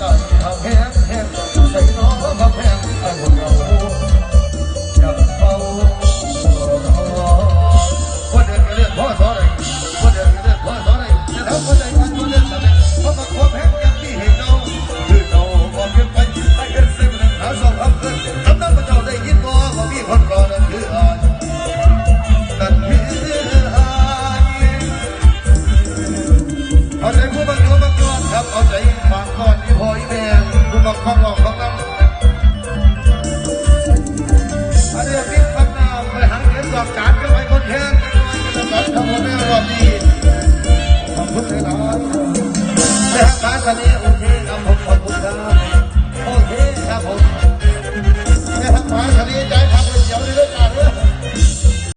I'm ของน้ำเรื่องนี้พัฒนาไปหาเงินอบการก็ไปคนแทนสอนทำคนแม่รอบดีขอบคุณหลายๆแต่หาสามี